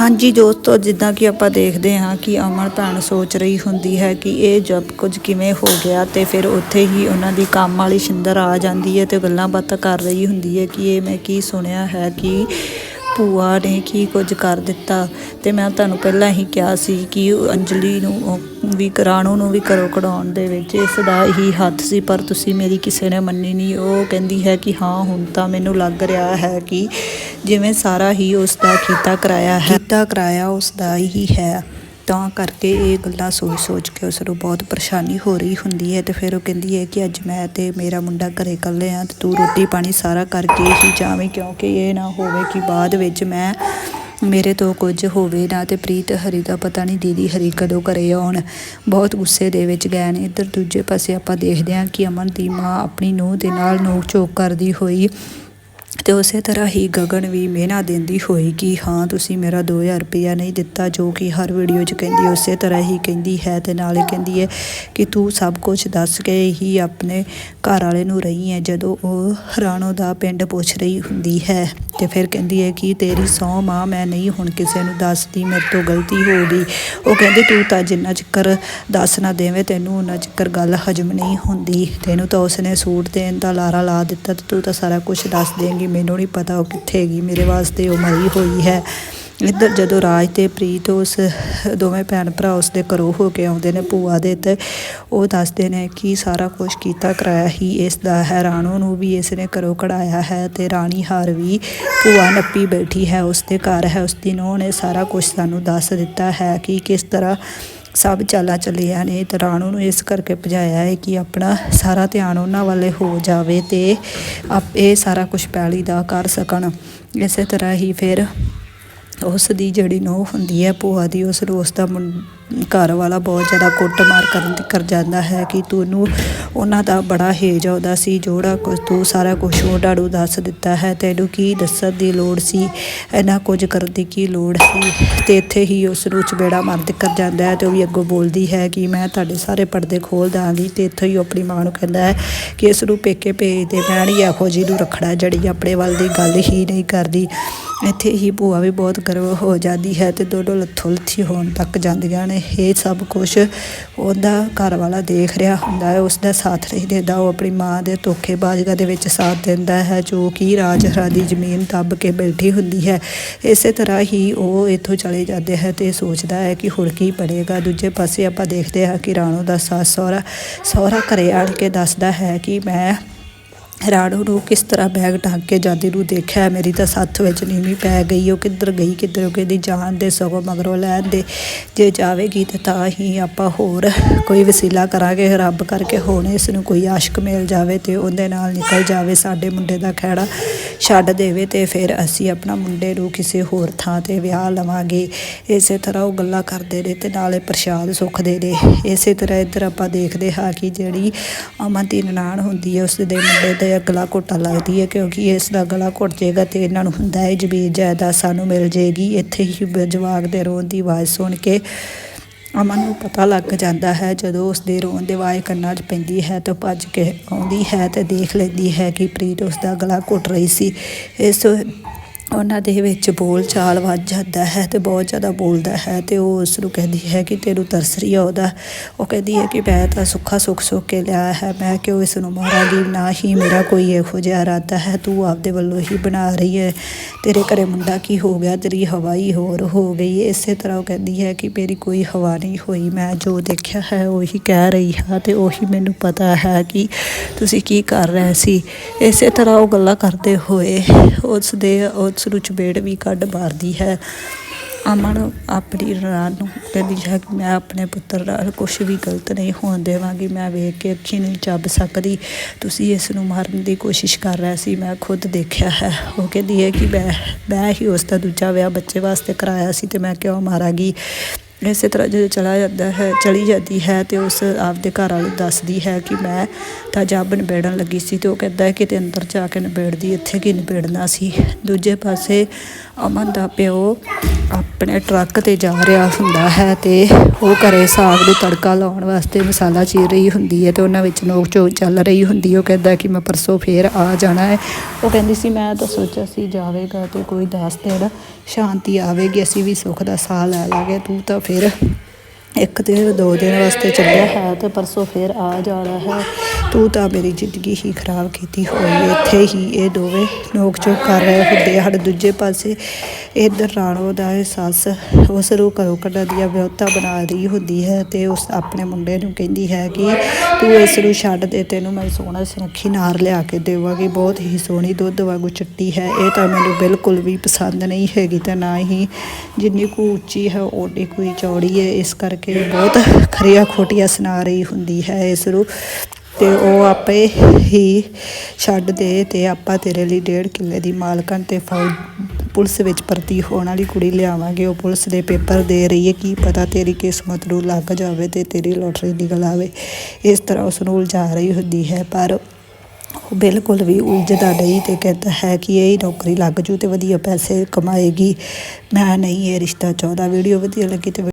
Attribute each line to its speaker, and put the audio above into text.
Speaker 1: ਹਾਂਜੀ ਦੋਸਤੋ ਜਿੱਦਾਂ ਕਿ ਆਪਾਂ ਦੇਖਦੇ ਹਾਂ ਕਿ ਅਮਨ ਭੈਣ ਸੋਚ ਰਹੀ ਹੁੰਦੀ ਹੈ ਕਿ ਇਹ ਜਬ ਕੁਝ ਕਿਵੇਂ ਹੋ ਗਿਆ ਤੇ ਫਿਰ ਉੱਥੇ ਹੀ ਉਹਨਾਂ ਦੀ ਕੰਮ ਵਾਲੀ ਸ਼ਿੰਦਰ ਆ ਜਾਂਦੀ ਹੈ ਤੇ ਗੱਲਾਂ ਬਾਤਾਂ ਕਰ ਰਹੀ ਹੁੰਦੀ ਹੈ ਕਿ ਇਹ ਮੈਂ ਕੀ ਸੁਣਿਆ ਹੈ ਕਿ ਭੂਆ ਨੇ ਕੀ ਕੁਝ ਕਰ ਦਿੱਤਾ ਤੇ ਮੈਂ ਤੁਹਾਨੂੰ ਪਹਿਲਾਂ ਹੀ ਕਿਹਾ ਸੀ ਕਿ ਅੰਜਲੀ ਨੂੰ ਵੀ ਰਾਣੋ ਨੂੰ ਵੀ ਘਰੋਂ ਕਢਾਉਣ ਦੇ ਵਿੱਚ ਇਸ ਦਾ ਹੀ ਹੱਥ ਸੀ, ਪਰ ਤੁਸੀਂ ਮੇਰੀ ਕਿਸੇ ਨੇ ਮੰਨੀ ਨਹੀਂ। ਉਹ ਕਹਿੰਦੀ ਹੈ ਕਿ ਹਾਂ, ਹੁਣ ਤਾਂ ਮੈਨੂੰ ਲੱਗ ਰਿਹਾ ਹੈ ਕਿ ਜਿਵੇਂ ਸਾਰਾ ਹੀ ਉਸ ਦਾ ਕੀਤਾ ਕਰਾਇਆ ਹੈ। ਕੀਤਾ ਕਰਾਇਆ ਉਸ ਦਾ ਹੀ ਹੈ। ਤਾਂ ਕਰਕੇ ਇਹ ਗੱਲਾਂ ਸੋਚ ਸੋਚ ਕੇ ਉਸ ਨੂੰ ਬਹੁਤ ਪਰੇਸ਼ਾਨੀ ਹੋ ਰਹੀ ਹੁੰਦੀ ਹੈ ਤੇ ਫਿਰ ਉਹ ਕਹਿੰਦੀ ਹੈ ਕਿ ਅੱਜ ਮੈਂ ਤੇ ਮੇਰਾ ਮੁੰਡਾ ਘਰੇ ਇਕੱਲੇ ਆ ਤੇ ਤੂੰ ਰੋਟੀ ਪਾਣੀ ਸਾਰਾ ਕਰਕੇ ਹੀ ਜਾਵੇਂ ਕਿਉਂਕਿ ਇਹ ਨਾ ਹੋਵੇ ਕਿ ਬਾਅਦ ਵਿੱਚ ਮੈਂ ਮੇਰੇ ਤੋਂ ਕੁਝ ਹੋਵੇ ਨਾ ਤੇ ਪ੍ਰੀਤ ਹਰੀ ਦਾ ਪਤਾ ਨਹੀਂ ਦੀਦੀ ਹਰੀ ਕਦੋਂ ਘਰੇ ਆਉਣ। ਬਹੁਤ ਗੁੱਸੇ ਦੇ ਵਿੱਚ ਗਏ ਨੇ। ਇੱਧਰ ਦੂਜੇ ਪਾਸੇ ਆਪਾਂ ਦੇਖਦੇ ਹਾਂ ਕਿ ਅਮਨ ਦੀ ਮਾਂ ਆਪਣੀ ਨੂੰਹ ਦੇ ਨਾਲ ਨੋਕ ਝੋਕ ਕਰਦੀ ਹੋਈ ਅਤੇ ਉਸੇ ਤਰ੍ਹਾਂ ਹੀ ਗਗਨ ਵੀ ਮਿਹਨਤ ਦਿੰਦੀ ਹੋਈ ਕਿ ਹਾਂ, ਤੁਸੀਂ ਮੇਰਾ 2000 ਰੁਪਇਆ ਨਹੀਂ ਦਿੱਤਾ, ਜੋ ਕਿ ਹਰ ਵੀਡੀਓ 'ਚ ਕਹਿੰਦੀ, ਉਸੇ ਤਰ੍ਹਾਂ ਹੀ ਕਹਿੰਦੀ ਹੈ ਤੇ ਨਾਲੇ ਕਹਿੰਦੀ ਹੈ ਕਿ ਤੂੰ ਸਭ ਕੁਝ ਦੱਸ ਕੇ ਹੀ ਆਪਣੇ ਘਰ ਵਾਲੇ ਨੂੰ ਰਹੀ ਹੈ, ਜਦੋਂ ਉਹ ਰਾਣੋ ਦਾ ਪਿੰਡ ਪੁੱਛ ਰਹੀ ਹੁੰਦੀ ਹੈ। ਤੇ ਫਿਰ ਕਹਿੰਦੀ ਹੈ ਕਿ ਤੇਰੀ ਸਹੁੰ ਮਾਂ ਮੈਂ ਨਹੀਂ, ਹੁਣ ਕਿਸੇ ਨੂੰ ਦੱਸਦੀ, ਮੇਰੇ ਤੋਂ ਗਲਤੀ ਹੋ ਗਈ। ਉਹ ਕਹਿੰਦੇ, ਤੂੰ ਤਾਂ ਜਿੰਨਾ ਚੱਕਰ ਦੱਸ ਨਾ ਦੇਵੇਂ, ਤੈਨੂੰ ਉਹਨਾਂ ਚੱਕਰ ਗੱਲ ਹਜਮ ਨਹੀਂ ਹੁੰਦੀ। ਤੈਨੂੰ ਤਾਂ ਉਸਨੇ ਸੂਟ ਦੇਣ ਦਾ ਲਾਰਾ ਲਾ ਦਿੱਤਾ ਤੇ ਤੂੰ ਤਾਂ ਸਾਰਾ ਕੁਝ ਦੱਸ ਦੇਂਗੀ, ਮੈਨੂੰ ਨਹੀਂ ਪਤਾ ਉਹ ਕਿੱਥੇ ਗਈ ਮੇਰੇ ਵਾਸਤੇ ਉਹ ਮਰੀ ਹੋਈ ਹੈ। ਇੱਧਰ ਜਦੋਂ ਰਾਜ ਤੇ ਪ੍ਰੀਤ, ਉਸ ਦੋਵੇਂ ਭੈਣ ਭਰਾ ਉਸ ਦੇ ਘਰੋਂ ਹੋ ਕੇ ਆਉਂਦੇ ਨੇ ਭੂਆ ਦੇ ਤੇ, ਉਹ ਦੱਸਦੇ ਨੇ ਕਿ ਸਾਰਾ ਕੁਝ ਕੀਤਾ ਕਰਾਇਆ ਹੀ ਇਸ ਦਾ ਹੈ। ਰਾਣੋ ਨੂੰ ਵੀ ਇਸ ਨੇ ਘਰੋਂ ਕਢਾਇਆ ਹੈ ਤੇ ਰਾਣੀ ਹਾਰ ਵੀ ਭੂਆ ਨੱਪੀ ਬੈਠੀ ਹੈ। ਉਸ ਦੇ ਘਰ ਹੈ। ਉਸ ਦੀ ਨੂੰਹ ਨੇ ਸਾਰਾ ਕੁਝ ਸਾਨੂੰ ਦੱਸ ਦਿੱਤਾ ਹੈ ਕਿ ਕਿਸ ਤਰ੍ਹਾਂ ਸਭ ਚਾਲਾਂ ਚੱਲੀਆਂ ਨੇ। ਤੇ ਰਾਣੋ ਨੂੰ ਇਸ ਕਰਕੇ ਭਜਾਇਆ ਹੈ ਕਿ ਆਪਣਾ ਸਾਰਾ ਧਿਆਨ ਉਹਨਾਂ ਵਾਲੇ ਹੋ ਜਾਵੇ ਤੇ ਆਪ ਇਹ ਸਾਰਾ ਕੁਝ ਪੈਲੀ ਦਾ ਕਰ ਸਕਣ। ਇਸੇ ਤਰ੍ਹਾਂ ਹੀ ਫਿਰ ਉਸ ਦੀ ਜਿਹੜੀ ਨੂੰਹ ਹੁੰਦੀ ਹੈ, ਭੂਆ ਦੀ, ਉਸ ਨੂੰ ਉਸ ਦਾ ਘਰ ਵਾਲਾ ਬਹੁਤ ਜ਼ਿਆਦਾ ਕੁੱਟਮਾਰ ਕਰਨ ਕਰ ਜਾਂਦਾ ਹੈ ਕਿ ਤੈਨੂੰ ਉਹਨਾਂ ਦਾ ਬੜਾ ਹੇਜ ਆਉਂਦਾ ਸੀ ਜੋੜਾ ਕੁਝ ਤੂੰ ਸਾਰਾ ਕੁਝ ਉਹਨਾਂ ਨੂੰ ਦੱਸ ਦਿੱਤਾ ਹੈ, ਤੈਨੂੰ ਕੀ ਦੱਸਣ ਦੀ ਲੋੜ ਸੀ? ਇਹਨਾਂ ਕੁਝ ਕਰਨ ਦੀ ਕੀ ਲੋੜ ਸੀ? ਤੇ ਇੱਥੇ ਹੀ ਉਸ ਨੂੰ ਚਬੇੜਾ ਮਾਰ ਕਰ ਜਾਂਦਾ ਹੈ ਤੇ ਉਹ ਵੀ ਅੱਗੋਂ ਬੋਲਦੀ ਹੈ ਕਿ ਮੈਂ ਤੁਹਾਡੇ ਸਾਰੇ ਪਰਦੇ ਖੋਲ ਦਾਂਗੀ ਤੇ ਇੱਥੇ ਹੀ ਉਹ ਆਪਣੀ ਮਾਂ ਨੂੰ ਕਹਿੰਦਾ ਹੈ ਕਿ ਇਸ ਨੂੰ ਪੇਕੇ ਭੇਜ ਦੇ, ਮੈਂ ਨਹੀਂ ਇਹੋ ਜਿਹੀ ਨੂੰ ਰੱਖਣਾ ਜਿਹੜੀ ਆਪਣੇ ਵੱਲ ਦੀ ਗੱਲ ਹੀ ਨਹੀਂ ਕਰਦੀ। ਇੱਥੇ ਹੀ ਭੂਆ ਵੀ ਬਹੁਤ ਗਰਵ ਹੋ ਜਾਂਦੀ ਹੈ ਤੇ ਦੋਨੋਂ ਲੱਥੋ ਲੱਥੀ ਹੋਣ ਤੱਕ ਜਾਂਦੀਆਂ ਨੇ। ਇਹ ਸਭ ਕੁਝ ਉਹਦਾ ਘਰ ਵਾਲਾ ਦੇਖ ਰਿਹਾ ਹੁੰਦਾ ਹੈ। ਉਸ ਦਾ ਸਾਥ ਨਹੀਂ ਦਿੰਦਾ। ਉਹ ਆਪਣੀ ਮਾਂ ਦੇ ਧੋਖੇਬਾਜ਼ੀਆਂ ਦੇ ਵਿੱਚ ਸਾਥ ਦਿੰਦਾ ਹੈ, ਜੋ ਕਿ ਰਾਜਹਰਾ ਦੀ ਜ਼ਮੀਨ ਦੱਬ ਕੇ ਬੈਠੀ ਹੁੰਦੀ ਹੈ। ਇਸੇ ਤਰ੍ਹਾਂ ਹੀ ਉਹ ਇੱਥੋਂ ਚਲੇ ਜਾਂਦੇ ਹੈ ਤੇ ਸੋਚਦਾ ਹੈ ਕਿ ਹੁਣ ਕੀ ਬਣੇਗਾ। ਦੂਜੇ ਪਾਸੇ ਆਪਾਂ ਦੇਖਦੇ ਹਾਂ ਕਿ ਰਾਣੋ ਦਾ ਸੱਸ ਸਹੁਰਾ ਸਹੁਰਾ ਘਰੇ ਆਣ ਕੇ ਦੱਸਦਾ ਹੈ ਕਿ ਮੈਂ ਰਾਣੋ ਨੂੰ ਕਿਸ ਤਰ੍ਹਾਂ ਬੈਗ ਢੱਕ ਕੇ ਜਾਂਦੀ ਨੂੰ ਦੇਖਿਆ, ਮੇਰੀ ਤਾਂ ਸੱਥ ਵਿੱਚ ਨੀਵੀਂ ਪੈ ਗਈ, ਉਹ ਕਿੱਧਰ ਗਈ, ਕਿੱਧਰ ਉਹ ਕਿਹਦੀ ਜਾਨ ਦੇ ਸਗੋਂ ਮਗਰੋਂ ਲੈਣ ਦੇ, ਜੇ ਜਾਵੇਗੀ ਤੇ ਤਾਂ ਹੀ ਆਪਾਂ ਹੋਰ ਕੋਈ ਵਸੀਲਾ ਕਰਾਂਗੇ, ਰੱਬ ਕਰਕੇ ਹੁਣ ਇਸ ਨੂੰ ਕੋਈ ਆਸ਼ਕ ਮਿਲ ਜਾਵੇ ਤੇ ਉਹਦੇ ਨਾਲ ਨਿਕਲ ਜਾਵੇ, ਸਾਡੇ ਮੁੰਡੇ ਦਾ ਖਹਿੜਾ ਛੱਡ ਦੇਵੇ ਤੇ ਫਿਰ ਅਸੀਂ ਆਪਣਾ ਮੁੰਡੇ ਨੂੰ ਕਿਸੇ ਹੋਰ ਥਾਂ ਤੇ ਵਿਆਹ ਲਵਾਂਗੇ। ਇਸੇ ਤਰ੍ਹਾਂ ਉਹ ਗੱਲਾਂ ਕਰਦੇ ਨੇ ਤੇ ਨਾਲੇ ਪ੍ਰਸ਼ਾਦ ਸੁੱਖਦੇ ਨੇ। ਇਸੇ ਤਰ੍ਹਾਂ ਇੱਧਰ ਆਪਾਂ ਦੇਖਦੇ ਹਾਂ ਕਿ ਜਿਹੜੀ ਅਮਨ ਦੀ ਨਨਾਣ ਹੁੰਦੀ ਹੈ ਉਸ ਦੇ ਮੁੰਡੇ ਦਾ ਗਲਾ ਘੋਟਾ ਲੱਗਦੀ ਹੈ ਕਿਉਂਕਿ ਇਸ ਦਾ ਗਲਾ ਘੁੱਟ ਜਾਏਗਾ ਤੇ ਇਹਨਾਂ ਨੂੰ ਹੁੰਦਾ ਹੈ ਜ਼ਮੀਨ ਜਾਇਦਾਦ ਸਾਨੂੰ ਮਿਲ ਜਾਏਗੀ। ਇੱਥੇ ਹੀ ਬ- ਜਵਾਕ ਦੇ ਰੋਣ ਦੀ ਆਵਾਜ਼ ਸੁਣ ਕੇ ਅਮਨ ਨੂੰ ਪਤਾ ਲੱਗ ਜਾਂਦਾ ਹੈ, ਜਦੋਂ ਉਸ ਦੇ ਰੋਣ ਦੀ ਆਵਾਜ਼ ਕੰਨਾਂ 'ਚ ਪੈਂਦੀ ਹੈ ਤਾਂ ਭੱਜ ਕੇ ਆਉਂਦੀ ਹੈ ਤੇ ਦੇਖ ਲੈਂਦੀ ਹੈ ਕਿ ਪ੍ਰੀਤ ਉਸ ਦਾ ਗਲਾ ਘੁੱਟ ਰਹੀ ਸੀ। ਇਸ ਉਹਨਾਂ ਦੇ ਵਿੱਚ ਬੋਲ ਚਾਲ ਵੱਜ ਜਾਂਦਾ ਹੈ ਤੇ ਬਹੁਤ ਜ਼ਿਆਦਾ ਬੋਲਦਾ ਹੈ ਤੇ ਉਹ ਉਸ ਨੂੰ ਕਹਿੰਦੀ ਹੈ ਕਿ ਤੈਨੂੰ ਤਰਸ ਰਹੀ ਆ ਉਹਦਾ। ਉਹ ਕਹਿੰਦੀ ਹੈ ਕਿ ਮੈਂ ਤਾਂ ਸੁੱਖਾ ਸੁੱਖ ਸੁੱਖ ਕੇ ਲਿਆ ਹੈ, ਮੈਂ ਕਿਉਂ ਇਸ ਨੂੰ ਮਾਰਾਂਗੀ? ਨਾ ਹੀ ਮੇਰਾ ਕੋਈ ਇਹੋ ਜਿਹਾ ਇਰਾਦਾ ਹੈ, ਤੂੰ ਆਪਦੇ ਵੱਲੋਂ ਹੀ ਬਣਾ ਰਹੀ ਹੈ। ਤੇਰੇ ਘਰੇ ਮੁੰਡਾ ਕੀ ਹੋ ਗਿਆ? ਤੇਰੀ ਹਵਾ ਹੀ ਹੋਰ ਹੋ ਗਈ। ਇਸੇ ਤਰ੍ਹਾਂ ਉਹ ਕਹਿੰਦੀ ਹੈ ਕਿ ਮੇਰੀ ਕੋਈ ਹਵਾ ਨਹੀਂ ਹੋਈ, ਮੈਂ ਜੋ ਦੇਖਿਆ ਹੈ ਉਹੀ ਕਹਿ ਰਹੀ ਹਾਂ ਤੇ ਉਹੀ ਮੈਨੂੰ ਪਤਾ ਹੈ ਕਿ ਤੁਸੀਂ ਕੀ ਕਰ ਰਹੇ ਸੀ। ਇਸੇ ਤਰ੍ਹਾਂ ਉਹ ਗੱਲਾਂ ਕਰਦੇ ਹੋਏ ਉਸ ਦੇ ਉਸ ਨੂੰ ਚਪੇੜ ਵੀ ਕੱਢ ਮਾਰਦੀ ਹੈ। ਅਮਨ ਆਪਣੀ ਰਾਨ ਨੂੰ ਕਹਿੰਦੀ ਹੈ ਕਿ ਮੈਂ ਆਪਣੇ ਪੁੱਤਰ ਨਾਲ ਕੁਝ ਵੀ ਗਲਤ ਨਹੀਂ ਹੋਣ ਦੇਵਾਂਗੀ, ਮੈਂ ਵੇਖ ਕੇ ਅੱਖੀ ਨਹੀਂ ਚੱਬ ਸਕਦੀ। ਤੁਸੀਂ ਇਸ ਨੂੰ ਮਾਰਨ ਦੀ ਕੋਸ਼ਿਸ਼ ਕਰ ਰਿਹਾ ਸੀ, ਮੈਂ ਖੁਦ ਦੇਖਿਆ ਹੈ। ਉਹ ਕਹਿੰਦੀ ਹੈ ਕਿ ਮੈਂ ਮੈਂ ਹੀ ਉਸ ਦਾ ਦੂਜਾ ਵਿਆਹ ਬੱਚੇ ਵਾਸਤੇ ਕਰਾਇਆ ਸੀ ਤੇ ਮੈਂ ਕਿਉਂ ਮਾਰਾਂਗੀ? ਇਸੇ ਤਰ੍ਹਾਂ ਜਦੋਂ ਚਲਾ ਜਾਂਦਾ ਹੈ, ਚਲੀ ਜਾਂਦੀ ਹੈ ਤੇ ਉਸ ਆਪਦੇ ਘਰ ਵਾਲੇ ਦੱਸਦੀ ਹੈ ਕਿ ਮੈਂ ਤਾਂ ਜੱਬ ਨਿਬੇੜਨ ਲੱਗੀ ਸੀ ਤੇ ਉਹ ਕਹਿੰਦਾ ਹੈ ਕਿਤੇ ਅੰਦਰ ਜਾ ਕੇ ਨਿਬੇੜਦੀ, ਇੱਥੇ ਕੀ ਨਿਬੇੜਨਾ ਸੀ? ਦੂਜੇ ਪਾਸੇ ਅਮਨ ਦਾ ਪਿਓ ਆਪਣੇ ਟਰੱਕ ਤੇ ਜਾ ਰਿਹਾ ਹੁੰਦਾ ਹੈ ਤੇ ਉਹ ਘਰੇ ਸਾਗ ਨੂੰ ਤੜਕਾ ਲਾਉਣ ਵਾਸਤੇ ਮਸਾਲਾ ਚੀਰ ਰਹੀ ਹੁੰਦੀ ਹੈ ਤੇ ਉਹਨਾਂ ਵਿੱਚ ਨੋਕ ਝੋਕ ਚੱਲ ਰਹੀ ਹੁੰਦੀ ਉਹ ਕਹਿੰਦਾ ਕਿ ਮੈਂ ਪਰਸੋਂ ਫੇਰ ਆ ਜਾਣਾ ਹੈ। ਉਹ ਕਹਿੰਦੀ ਸੀ, ਮੈਂ ਤਾਂ ਸੋਚਿਆ ਸੀ ਜਾਵੇਗਾ ਤੇ ਕੋਈ ਦਸ ਦਿਨ ਸ਼ਾਂਤੀ ਆਵੇਗੀ, ਅਸੀਂ ਵੀ ਸੁੱਖ ਦਾ ਸਾਹ ਲੈ ਲਾਂਗੇ। ਤੂੰ ਤਾਂ ਫਿਰ ਇੱਕ ਦਿਨ ਦੋ ਦਿਨ ਵਾਸਤੇ ਚੱਲਿਆ ਹੈ ਤੇ ਪਰਸੋਂ ਫੇਰ ਆ ਜਾਣਾ ਹੈ। ਤੂੰ ਤਾਂ ਮੇਰੀ ਜ਼ਿੰਦਗੀ ਹੀ ਖਰਾਬ ਕੀਤੀ ਹੋਈ ਇੱਥੇ ਹੀ ਇਹ ਦੋਵੇਂ ਨੋਕ ਝੋਕ ਕਰ ਰਹੇ ਹੁੰਦੇ ਹਨ, ਦੂਜੇ ਪਾਸੇ ਇੱਧਰ ਰਾਣੋ ਦਾ ਇਹ ਸੱਸ ਉਸ ਨੂੰ ਘਰੋਂ ਕੱਢਣ ਦੀਆਂ ਵਿਉਂਤਾਂ ਬਣਾ ਰਹੀ ਹੁੰਦੀ ਹੈ ਤੇ ਉਸ ਆਪਣੇ ਮੁੰਡੇ ਨੂੰ ਕਹਿੰਦੀ ਹੈ ਕਿ ਤੂੰ ਇਸ ਨੂੰ ਛੱਡ ਦੇ, ਤੈਨੂੰ ਮੈਂ ਸੋਹਣਾ ਸੁਨੱਖੀ ਨਾਰ ਲਿਆ ਕੇ ਦੇਵਾਂਗੀ, ਬਹੁਤ ਹੀ ਸੋਹਣੀ ਦੁੱਧ ਵਾਂਗੂ ਚਿੱਟੀ ਹੈ। ਇਹ ਤਾਂ ਮੈਨੂੰ ਬਿਲਕੁਲ ਵੀ ਪਸੰਦ ਨਹੀਂ ਹੈਗੀ ਤੇ ਨਾ ਹੀ ਜਿੰਨੀ ਕੁ ਉੱਚੀ ਹੈ ਓਡੀ ਕੋਈ ਚੌੜੀ ਹੈ। ਇਸ ਕਰਕੇ ਬਹੁਤ ਖਰੀਆਂ ਖੋਟੀਆਂ ਸੁਣਾ ਰਹੀ ਹੁੰਦੀ ਹੈ। ਇਸ ਨੂੰ ਤੇ ਉਹ ਆਪੇ ਹੀ ਛੱਡ ਦੇ ਤੇ ਆਪਾਂ ਤੇਰੇ ਲਈ ਡੇਢ ਕਿੱਲੇ ਦੀ ਮਾਲਕਣ ਤੇ ਫੌਜ, ਪੁਲਿਸ ਵਿੱਚ ਭਰਤੀ ਹੋਣ ਵਾਲੀ ਕੁੜੀ ਲਿਆਵਾਂਗੇ। ਉਹ ਪੁਲਿਸ ਦੇ ਪੇਪਰ ਦੇ ਰਹੀ ਹੈ। ਕੀ ਪਤਾ ਤੇਰੀ ਕਿਸਮਤ ਨੂੰ ਲੱਗ ਜਾਵੇ ਤੇ ਤੇਰੀ ਲੋਟਰੀ ਨਿਕਲ ਆਵੇ। ਇਸ ਤਰ੍ਹਾਂ ਉਸ ਨੂੰ ਉਲਝਾ ਰਹੀ ਹੁੰਦੀ ਹੈ, ਪਰ ਉਹ ਬਿਲਕੁਲ ਵੀ ਉਲਝਦਾ ਨਹੀਂ ਤੇ ਕਹਿੰਦਾ ਹੈ ਕਿ ਇਹ ਨੌਕਰੀ ਲੱਗ ਜੂ ਤੇ ਵਧੀਆ ਪੈਸੇ ਕਮਾਏਗੀ। ਮੈਂ ਨਹੀਂ, ਇਹ ਰਿਸ਼ਤਾ ਚਾਹੁੰਦਾ। ਵੀਡੀਓ ਵਧੀਆ ਲੱਗੀ ਤੇ